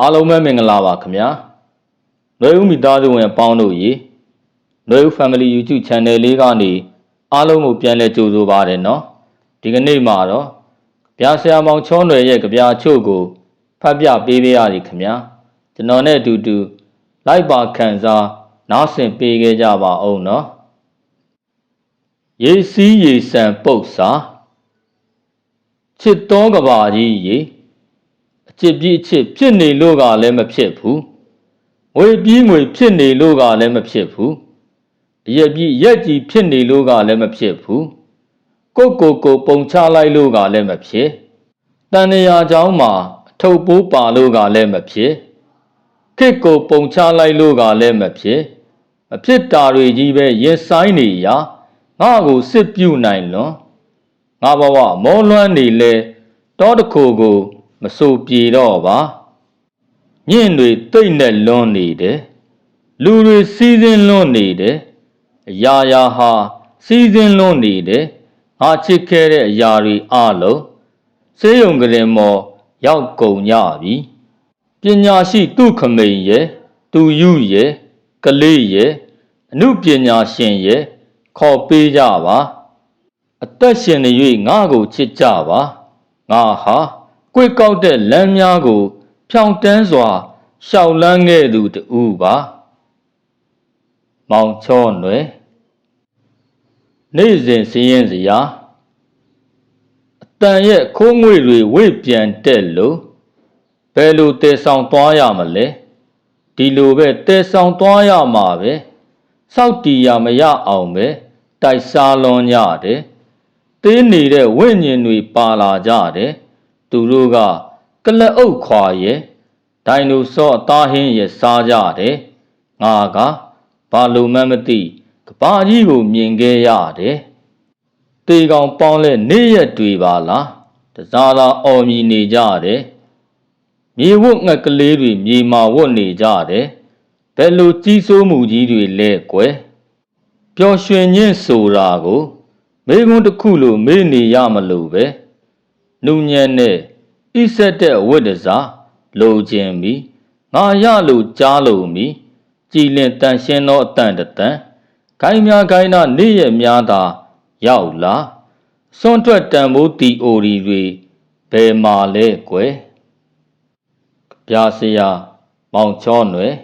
အားလုံးပဲမင်္ဂလာပါခင်ဗျာ။လွယ်ဦးမိသားစုဝင်ပေါင်းတို့ရေလွယ်ဦး Family YouTube Channel လေးကနေအားလုံးကိုပြန်လည်ကြိုဆိုပါရနော်။ဒီကနေ့မှာတော့ဗျာဆရာမောင်ချောနယ်ရဲ့ကြပြာချို့ကိုဖတ်ပြပေးပေးရစီခင်ဗျာ။ကျွန်တော်နဲ့အတူတူလိုက်ပါခံစားနားဆင်ပေးခဲ့ကြပါအောင်နော်။ရေစီးရေဆန်ပုတ်စာချစ်တော်ကဘာကြီးရေ အချစ်ပြီးအချစ်ဖြစ်နေလို့ကလည်းမဖြစ်ဘူးငွေပြီးငွေဖြစ်နေလို့ကလည်းမဖြစ်ဘူးရက်ပြီးရက်ကြီးဖြစ်နေလို့ကလည်းမဖြစ်ဘူးကိုကိုကိုပုံချလိုက်လို့ကလည်းမဖြစ်တန်ရာเจ้าမှာအထုပ်ပိုးပါလို့ကလည်းမဖြစ်ခစ်ကိုပုံချလိုက်လို့ကလည်းမဖြစ်မဖြစ်တာတွေကြီးပဲရင်ဆိုင်နေရငါ့ကိုစစ်ပြုတ်နိုင်လွန်ငါဘဝမောလွမ်းနေလဲတောတစ်ခုကို မဆိုပြေတော့ပါမြင့်တွေတိတ်နဲ့လွန်းနေတယ်လူတွေစီးစင်းလွန်းနေတယ်အရာရာဟာစီးစင်းလွန်းနေတယ်ငါချစ်ခဲ့တဲ့အရာတွေအလုံးစေးရုံကလေးမော်ရောက်ကုန်ကြပြီပညာရှိသူခမိန်ရဲ့သူယူရဲ့ကလေးရဲ့အမှုပညာရှင်ရဲ့ခေါ်ပေးကြပါအသက်ရှင်နေ၍ငါကိုချစ်ကြပါငါဟာ ကွေကောက်တဲ့လမ်းများကို ဖြောင်တန်းစွာရှောက်လန်းခဲ့သူတူပါမောင်ချောနွယ်နေ့စဉ်စည်ရင်စရာအတန်ရဲ့ခိုးငွေတွေဝိပြန်တက်လို့ဘယ်လိုတည်ဆောင်သွားရမလဲဒီလိုပဲတည်ဆောင်သွားရမှာပဲစောက်တီရမရအောင်ပဲတိုက်စားလွန်ကြတယ်သေးနေတဲ့ဝိညာဉ်တွေပါလာကြတယ် သူတို့ကကလအုပ်ခွာရဲ့ဒိုင်နိုဆောအသားဟင်းရဲ့စားကြတယ်ငါကဘာလို့မှမသိကဘာကြီးကိုမြင်ခဲ့ရတယ်တေကောင်ပေါင်းလဲနေရက်တွေပါလားတစားလာအော်မြည်နေကြတယ်မြေဝတ်ငှက်ကလေးတွေမြေမာဝတ်နေကြတယ်ဘယ်လိုကြီးစိုးမှုကြီးတွေလဲကွယ်ပျော်ရွှင်ခြင်းဆိုတာကိုမိကွန်းတစ်ခုလိုမေ့နေရမလို့ပဲနုညံ့နဲ့ ဣဆက်တဲ့အဝတ်တစားလိုခြင်းမီငါရလို့ကြားလို့မီကြည်လင်တန်ရှင်းသောအတန်တတန်ခိုင်းများခိုင်းနာနေ့ရက်များသာရောက်လာစွန့်ထွက်တန်မိုးတီအိုရီတွေဘယ်မှာလဲကွယ်ပြာစရာမောင်ချောနွယ်